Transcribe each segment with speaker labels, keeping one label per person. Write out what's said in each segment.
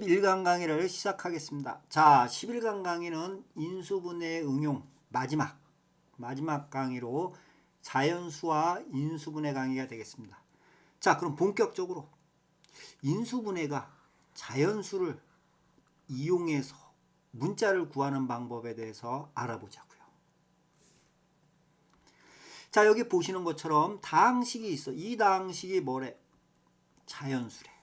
Speaker 1: 11강 강의를 시작하겠습니다. 자, 11강 강의는 인수분해 응용 마지막 마지막 강의로 자연수와 인수분해 강의가 되겠습니다. 자, 그럼 본격적으로 인수분해가 자연수를 이용해서 문자를 구하는 방법에 대해서 알아보자고요. 자, 여기 보시는 것처럼 다항식이 있어. 이 다항식이 뭐래? 자연수래.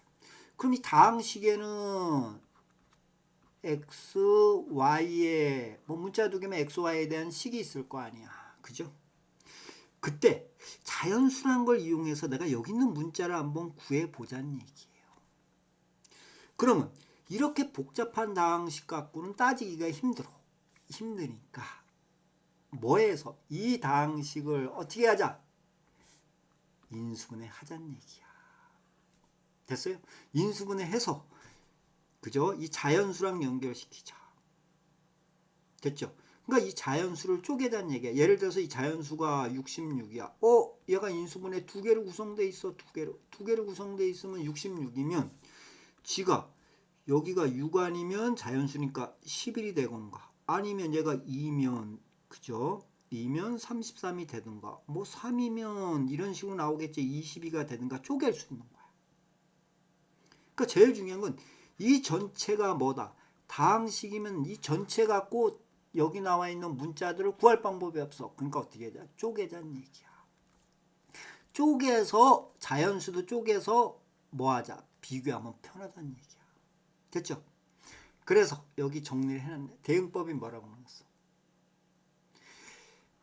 Speaker 1: 그럼 이 다항식에는 x, y에 뭐 문자 두 개면 x, y에 대한 식이 있을 거 아니야. 그죠? 그때 자연수란 걸 이용해서 내가 여기 있는 문자를 한번 구해 보자는 얘기예요. 그러면 이렇게 복잡한 다항식 갖고는 따지기가 힘들어. 힘드니까 뭐해서 이 다항식을 어떻게 하자? 인수분해 하자는 얘기야. 됐어요? 인수분해 해서 그죠? 이 자연수랑 연결시키자. 됐죠? 그러니까 이 자연수를 쪼개자는 얘기야. 예를 들어서 이 자연수가 66이야. 어, 얘가 인수분해 두 개로 구성돼 있어. 두 개로. 두 개로 구성돼 있으면 66이면 지가 여기가 6 아니면 자연수니까 11이 되건가. 아니면 얘가 2면 그죠? 2면 33이 되든가. 뭐 3이면 이런 식으로 나오겠지. 22가 되든가 쪼갤 수 있는 거야. 그러니까 제일 중요한 건 이 전체가 뭐다. 다항식이면 이 전체 갖고 여기 나와 있는 문자들을 구할 방법이 없어. 그러니까 어떻게 하자? 쪼개자는 얘기야. 쪼개서 자연수도 쪼개서 뭐 하자? 비교하면 편하다는 얘기야. 됐죠? 그래서 여기 정리를 해놨네. 대응법이 뭐라고 나왔어?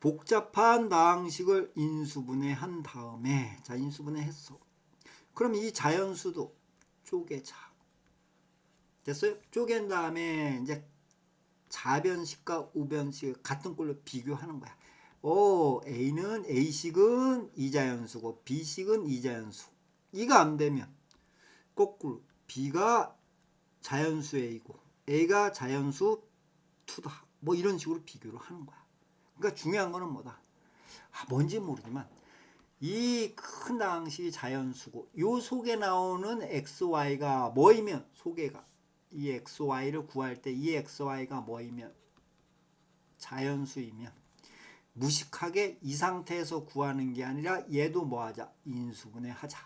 Speaker 1: 복잡한 다항식을 인수분해한 다음에 자 인수분해 했어. 그럼 이 자연수도 쪼개자. 됐어요? 쪼갠 다음에 이제 자변식과 우변식 같은 꼴로 비교하는 거야. 오, A는 A식은 이자연수고 B식은 이자연수. 이거 안 되면 거꾸로 B가 자연수 A고 A가 자연수 2다. 뭐 이런 식으로 비교를 하는 거야. 그러니까 중요한 거는 뭐다? 아, 뭔지 모르지만 이 큰 당식이 자연수고 요 속에 나오는 xy가 뭐이면 소개가. 이 xy를 구할 때 이 xy가 뭐이면 자연수이면. 무식하게 이 상태에서 구하는 게 아니라 얘도 뭐 하자 인수분해 하자.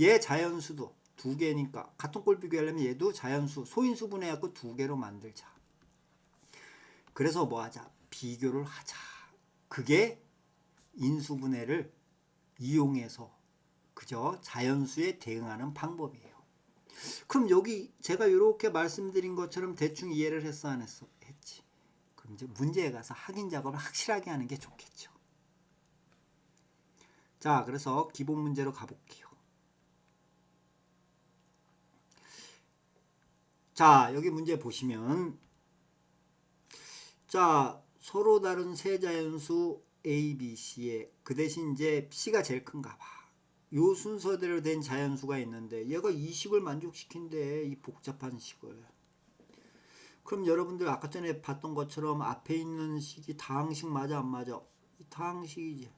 Speaker 1: 얘 자연수도 두 개니까 같은 꼴 비교하려면 얘도 자연수 소인수 분해 갖고 두 개로 만들자. 그래서 뭐 하자 비교를 하자. 그게 인수분해를 이용해서 그저 자연수에 대응하는 방법이에요. 그럼 여기 제가 이렇게 말씀드린 것처럼 대충 이해를 했어 안 했어? 했지. 그럼 이제 문제에 가서 확인 작업을 확실하게 하는 게 좋겠죠. 자, 그래서 기본 문제로 가볼게요. 자, 여기 문제 보시면 자, 서로 다른 세 자연수 A, B, C에 그 대신 이제 C가 제일 큰가 봐. 요 순서대로 된 자연수가 있는데 얘가 이 식을 만족시킨대 이 복잡한 식을. 그럼 여러분들 아까 전에 봤던 것처럼 앞에 있는 식이 다항식 맞아 안 맞아? 이 다항식이지.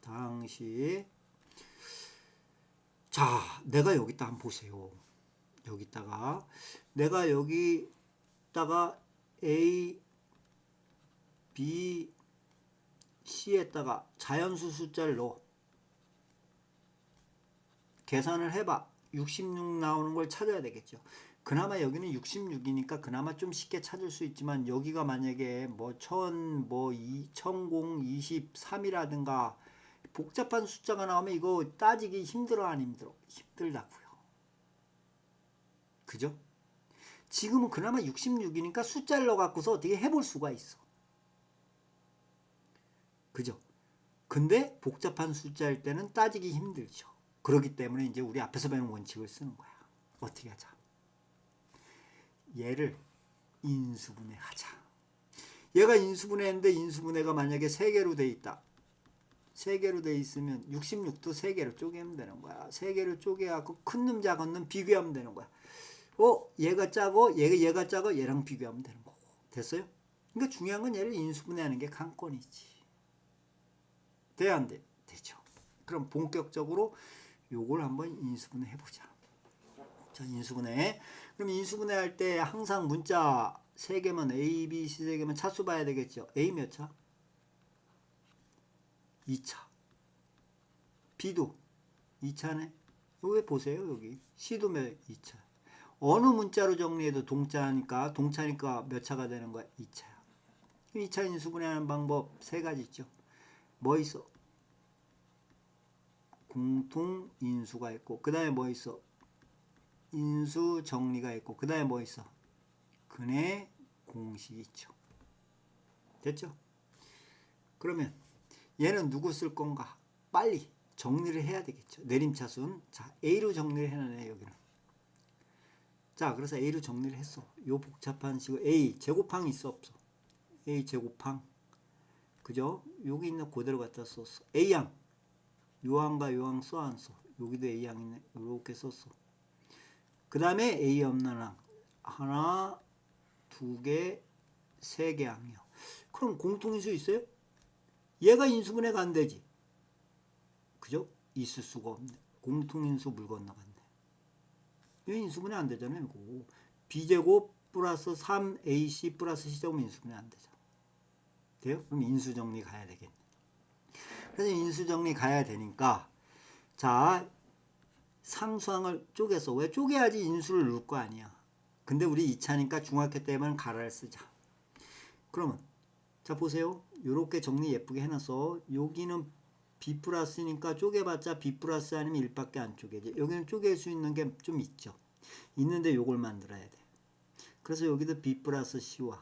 Speaker 1: 다항식. 자, 내가 여기다 한번 보세요. 여기다가 내가 여기다가 A, B, C에다가 자연수 숫자를 넣어. 계산을 해봐. 66 나오는 걸 찾아야 되겠죠. 그나마 여기는 66이니까 그나마 좀 쉽게 찾을 수 있지만 여기가 만약에 뭐 1000, 뭐 2023이라든가 복잡한 숫자가 나오면 이거 따지기 힘들어 안 힘들어? 힘들다고요. 그죠? 지금은 그나마 66이니까 숫자를 넣어갖고서 어떻게 해볼 수가 있어. 그죠? 근데 복잡한 숫자일 때는 따지기 힘들죠. 그렇기 때문에 이제 우리 앞에서 배운 원칙을 쓰는 거야. 어떻게 하자? 얘를 인수분해 하자. 얘가 인수분해인데 인수분해가 만약에 세 개로 돼 있다. 세 개로 돼 있으면 66도 세 개로 쪼개면 되는 거야. 세 개로 쪼개갖고 큰 놈 작은 놈 비교하면 되는 거야. 어, 얘가 짜고 얘가 얘가 짜고 얘랑 비교하면 되는 거고. 됐어요? 그러니까 중요한 건 얘를 인수분해하는 게 관건이지. 돼, 안 돼? 되죠. 그럼 본격적으로 요걸 한번 인수분해 해보자. 자, 인수분해. 그럼 인수분해 할 때 항상 문자 세 개면 A, B, C 세 개면 차수 봐야 되겠죠. A 몇 차? 2차. B도 2차네. 왜 보세요, 여기. C도 몇 2차. 어느 문자로 정리해도 동자니까 동차니까 몇 차가 되는 거야? 2차야. 2차 인수분해하는 방법 세 가지 있죠. 뭐 있어? 공통 인수가 있고 그 다음에 뭐 있어? 인수 정리가 있고 그 다음에 뭐 있어? 근해 공식이 있죠. 됐죠? 그러면 얘는 누구 쓸 건가? 빨리 정리를 해야 되겠죠. 내림차순. 자, A로 정리를 해놔네 여기는. 자, 그래서 A로 정리를 했어. 요 복잡한 식을 A 제곱항 있어 없어? A 제곱항. 그죠? 여기 있는 그대로 갖다 썼어. A항. 요항과 요항 써 안 써? 여기도 A항 있네. 이렇게 썼어. 그 다음에 A 없는 항 하나 두 개 세 개 항이요 그럼 공통인수 있어요? 얘가 인수분해가 안 되지 그죠? 있을 수가 없네 공통인수 물 건너갔네 이 인수분해 안 되잖아요 이거 B제곱 플러스 3AC 플러스 C제곱 인수분해 안 되잖아 돼요? 그럼 인수정리 가야 되겠네 그래서 인수정리 가야 되니까 자 상수항을 쪼개서 왜 쪼개야지 인수를 넣을 거 아니야. 근데 우리 2차니까 중학교 때만 가라를 쓰자. 그러면 자 보세요. 요렇게 정리 예쁘게 해놨어. 여기는 B 플러스니까 쪼개봤자 B 플러스 아니면 1밖에 안 쪼개지. 여기는 쪼갤 수 있는 게 좀 있죠. 있는데 요걸 만들어야 돼. 그래서 여기도 B 플러스 C와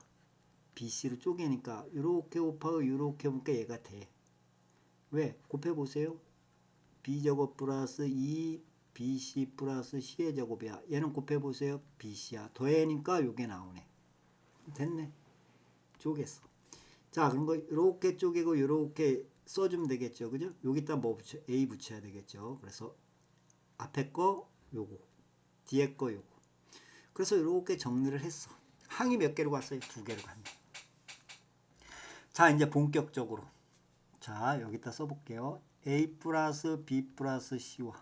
Speaker 1: BC로 쪼개니까 요렇게 곱하고 요렇게 보니까 얘가 돼. 왜? 곱해보세요. B제곱 플러스 2 BC 플러스 C의 제곱이야. 얘는 곱해보세요. BC야. 더해니까 요게 나오네. 됐네. 쪼갰어. 자, 그런 거 이렇게 쪼개고 이렇게 써주면 되겠죠. 그죠? 여기다 뭐 붙여? A 붙여야 되겠죠. 그래서 앞에 거 요거, 뒤에 거 요거. 그래서 이렇게 정리를 했어. 항이 몇 개로 갔어요? 두 개로 갔네. 자, 이제 본격적으로. 자, 여기다 써볼게요. A 플러스 B 플러스 C와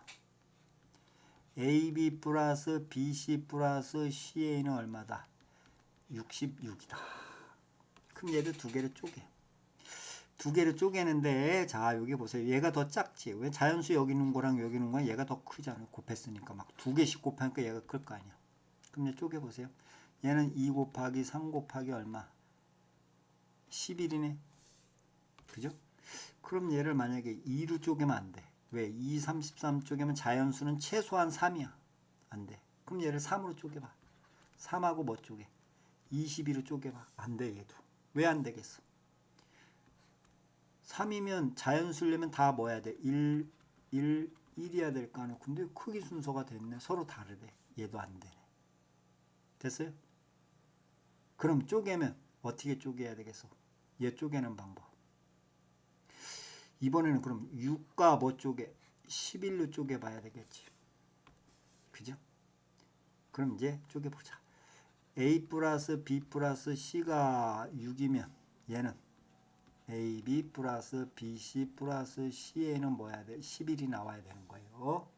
Speaker 1: AB 플러스 BC 플러스 CA는 얼마다? 66이다. 그럼 얘를 두 개를 쪼개. 두 개를 쪼개는데 자 여기 보세요. 얘가 더 작지. 왜 자연수 여기 있는 거랑 여기 있는 건 얘가 더 크잖아요. 곱했으니까 막 두 개씩 곱하니까 얘가 클 거 아니야. 그럼 얘 쪼개 보세요. 얘는 2 곱하기 3 곱하기 얼마? 11이네. 그죠? 그럼 얘를 만약에 2로 쪼개면 안 돼. 왜? 2, 33 쪼개면 자연수는 최소한 3이야. 안 돼. 그럼 얘를 3으로 쪼개봐. 3하고 뭐 쪼개? 22로 쪼개봐. 안 돼, 얘도. 왜 안 되겠어? 3이면 자연수려면 다뭐 해야 돼? 1, 1, 1이어야 될 거 아니야. 근데 크기 순서가 됐네. 서로 다르대. 얘도 안 되네. 됐어요? 그럼 쪼개면 어떻게 쪼개야 되겠어? 얘 쪼개는 방법. 이번에는 그럼 6과 뭐 쪼개? 11로 쪼개봐야 되겠지. 그죠? 그럼 이제 쪼개보자. A 플러스 B 플러스 C가 6이면 얘는 AB 플러스 BC 플러스 CA는 뭐야 돼? 11이 나와야 되는 거예요.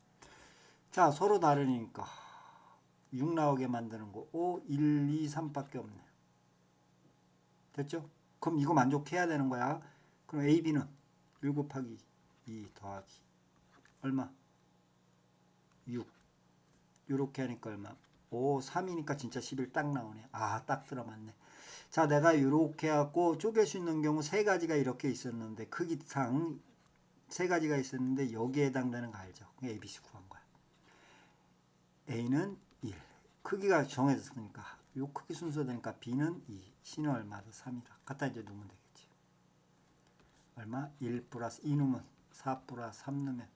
Speaker 1: 자, 서로 다르니까 6 나오게 만드는 거. 5, 1, 2, 3밖에 없네. 됐죠? 그럼 이거 만족해야 되는 거야. 그럼 AB는 1 곱하기 2 더하기 얼마? 6 이렇게 하니까 얼마? 오 3이니까 진짜 11 딱 나오네 아 딱 들어맞네 자 내가 이렇게 하고 쪼갤 수 있는 경우 세 가지가 이렇게 있었는데 크기상 세 가지가 있었는데 여기에 해당되는 거 알죠? ABC 구한 거야 A는 1 크기가 정해졌으니까 요 크기 순서 되니까 B는 2 C는 얼마다 3이다 갖다 이제 넣으면 되겠지 얼마? 1 플러스 2 넣으면 4 플러스 3 넣으면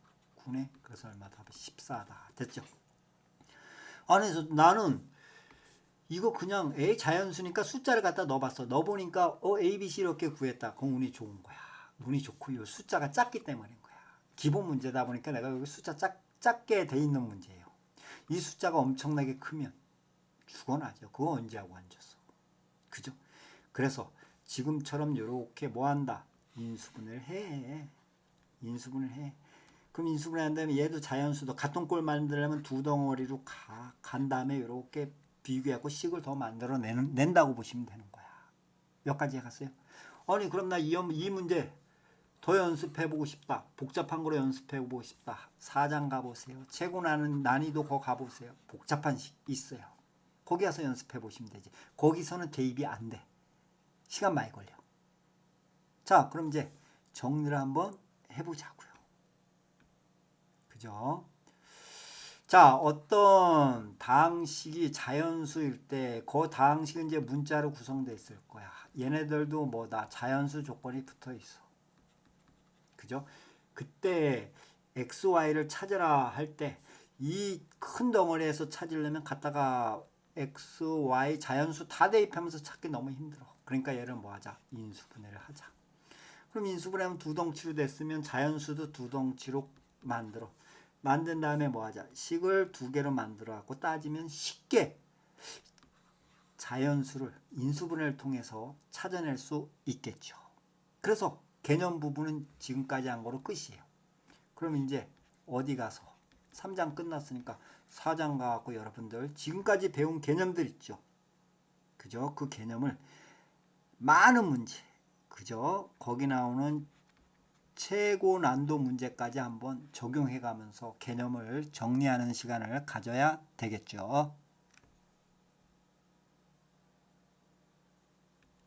Speaker 1: 9네. 그래서 얼마 답이 14다. 됐죠? 아니, 그래서 나는 이거 그냥 A 자연수니까 숫자를 갖다 넣어봤어. 넣어보니까 어 A, B, C 이렇게 구했다. 그럼 운이 좋은 거야. 운이 좋고 이 숫자가 작기 때문인 거야. 기본 문제다 보니까 내가 여기 숫자 작, 작게 돼 있는 문제예요. 이 숫자가 엄청나게 크면 죽어나죠. 그거 언제 하고 앉았어. 그죠? 그래서 지금처럼 이렇게 뭐 한다? 인수분해를 해. 인수분을 해. 그럼 인수분해 한 다음에 얘도 자연수도 같은 꼴 만들려면 두 덩어리로 가, 간 다음에 이렇게 비교하고 식을 더 만들어 내는, 낸다고 보시면 되는 거야. 몇 가지 해갔어요? 아니 그럼 나 이 이 문제 더 연습해 보고 싶다. 복잡한 거로 연습해 보고 싶다. 사장 가보세요. 최고 나는 난이도 거 가보세요. 복잡한 식 있어요. 거기 가서 연습해 보시면 되지. 거기서는 대입이 안 돼. 시간 많이 걸려. 자, 그럼 이제 정리를 한번 해보자고요. 그죠? 자, 어떤 다항식이 자연수일 때, 그 다항식은 이제 문자로 구성되어 있을 거야. 얘네들도 뭐다? 자연수 조건이 붙어 있어. 그죠? 그때 x, y를 찾으라 할 때, 이 큰 덩어리에서 찾으려면 갖다가 x, y 자연수 다 대입하면서 찾기 너무 힘들어. 그러니까 얘를 뭐 하자? 인수분해를 하자. 그럼 인수분해하면 두 덩치로 됐으면 자연수도 두 덩치로 만들어. 만든 다음에 뭐 하자? 식을 두 개로 만들어 갖고 따지면 쉽게 자연수를 인수분해를 통해서 찾아낼 수 있겠죠. 그래서 개념 부분은 지금까지 한 거로 끝이에요. 그럼 이제 어디 가서 3장 끝났으니까 4장 가갖고 여러분들 지금까지 배운 개념들 있죠. 그죠? 그 개념을 많은 문제, 그죠? 거기 나오는 최고 난도 문제까지 한번 적용해 가면서 개념을 정리하는 시간을 가져야 되겠죠.